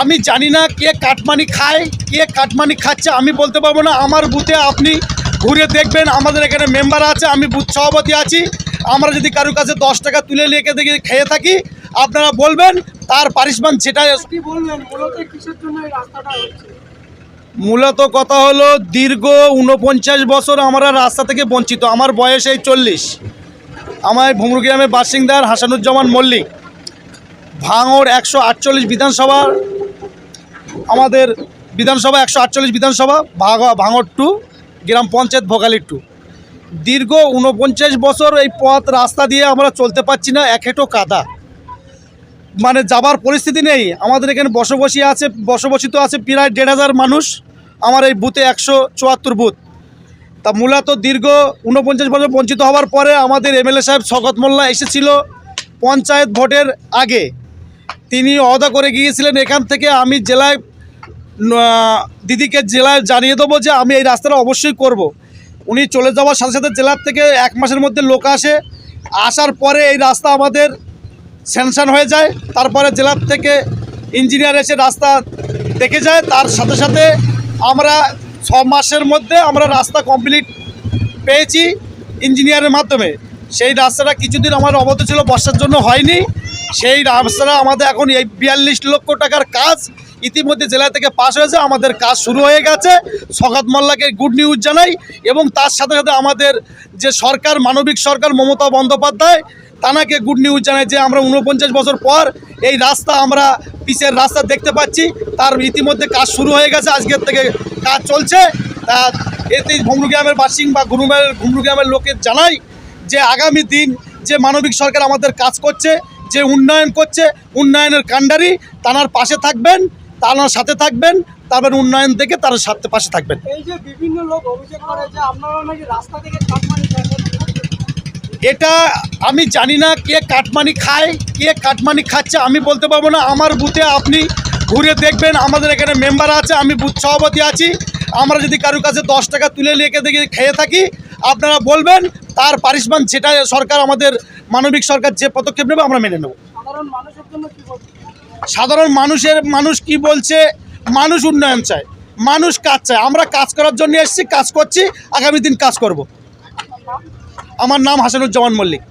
আমি জানি না কে কাটমানি খায় কে কাটমানি খাচ্ছে আমি বলতে পারব না। আমার বুথে আপনি ঘুরে দেখবেন আমাদের এখানে মেম্বার আছে আমি বুথ সভাপতি আছি। আমরা যদি কারোর কাছে দশ টাকা তুলে লেগে দেখে খেয়ে থাকি আপনারা বলবেন তার পারিশ্রমিক সেটা কি বলবেন? মূলত কিসের জন্য এই রাস্তাটা হচ্ছে? মূলত কথা হলো দীর্ঘ উনপঞ্চাশ বছর আমরা রাস্তা থেকে বঞ্চিত। আমার বয়স এই চল্লিশ। আমার ভুমরু গ্রামের বাসিন্দার হাসানুজ্জামান মল্লিক। ভাঙড় একশো আটচল্লিশ বিধানসভার আমাদের বিধানসভা একশো আটচল্লিশ বিধানসভা ভাঙা ভাঙড় টু, গ্রাম পঞ্চায়েত ভোগালী টু। দীর্ঘ উনপঞ্চাশ বছর এই পথ রাস্তা দিয়ে আমরা চলতে পারছি না এক হেঁটো কাদা। মানে যাবার পরিস্থিতি নেই। আমাদের এখানে বসবাসী আছে, বসবাসিত আছে প্রায় দেড় হাজার মানুষ। আমার এই বুথে একশো চুয়াত্তর বুথ। তা মূলত দীর্ঘ উনপঞ্চাশ বছর বঞ্চিত হওয়ার পরে আমাদের এমএলএ সাহেব শকত মোল্লা এসেছিল পঞ্চায়েত ভোটের আগে। তিনি অদা করে গিয়েছিলেন এখান থেকে। আমি জেলায় দিদিকে জেলায় জানিয়ে দেবো যে আমি এই রাস্তাটা অবশ্যই করব। উনি চলে যাওয়ার সাথে সাথে জেলার থেকে এক মাসের মধ্যে লোক আসে। আসার পরে এই রাস্তা আমাদের স্যাংশন হয়ে যায়। তারপরে জেলার থেকে ইঞ্জিনিয়ার এসে রাস্তা দেখে যায়। তার সাথে সাথে আমরা ছ মাসের মধ্যে আমরা রাস্তা কমপ্লিট পেয়েছি ইঞ্জিনিয়ারের মাধ্যমে। সেই রাস্তাটা কিছুদিন আমার অবত ছিল, বর্ষার জন্য হয়নি। সেই রাস্তাটা আমাদের এখন এই বিয়াল্লিশ লক্ষ টাকার কাজ। ইতিমধ্যে জেলা থেকে পাশ হয়েছে, আমাদের কাজ শুরু হয়ে গেছে। সগাত মোল্লাকে গুড নিউজ জানাই এবং তার সাথে সাথে আমাদের যে সরকার, মানবিক সরকার মমতা বন্দ্যোপাধ্যায়, তানাকে গুড নিউজ জানাই যে আমরা উনপঞ্চাশ বছর পর এই রাস্তা আমরা পিচের রাস্তা দেখতে পাচ্ছি। তার ইতিমধ্যে কাজ শুরু হয়ে গেছে, আজকের থেকে কাজ চলছে। তা এতে ঘুমরু গ্রামের বাসিং বা গুরুমের ভুমরু গ্রামের লোকের জানাই যে আগামী দিন যে মানবিক সরকার আমাদের কাজ করছে, যে উন্নয়ন করছে, উন্নয়নের কাণ্ডারি তানার পাশে থাকবেন। তানার সাথে থাকবেন তারপর উন্নয়ন দেখে তার সাথে পাশে থাকবেন। এই যে বিভিন্ন লোক অভিযোগ করে যে আপনারা নাকি রাস্তা থেকে এটা আমি জানি না কে কাটমানি খায় কে কাটমানি খাচ্ছে আমি বলতে পারব না। আমার বুথে আপনি ঘুরে দেখবেন আমাদের এখানে মেম্বার আছে আমি বুথ সভাপতি আছি। আমরা যদি কারোর কাছে দশ টাকা তুলে লেগে দেখে খেয়ে থাকি আপনারা বলবেন তার পারিশ্রমিক যেটা সরকার আমাদের মানবিক সরকার যে পদক্ষেপ নেবে আমরা মেনে নেব। সাধারণ মানুষের জন্য সাধারণ মানুষের, মানুষ কি বলছে? মানুষ উন্নয়ন চায়, মানুষ কাজ চায়। আমরা কাজ করার জন্য এসেছি, কাজ করছি, আগামী দিন কাজ করব। আমার নাম হাসানুজ্জামান মল্লিক।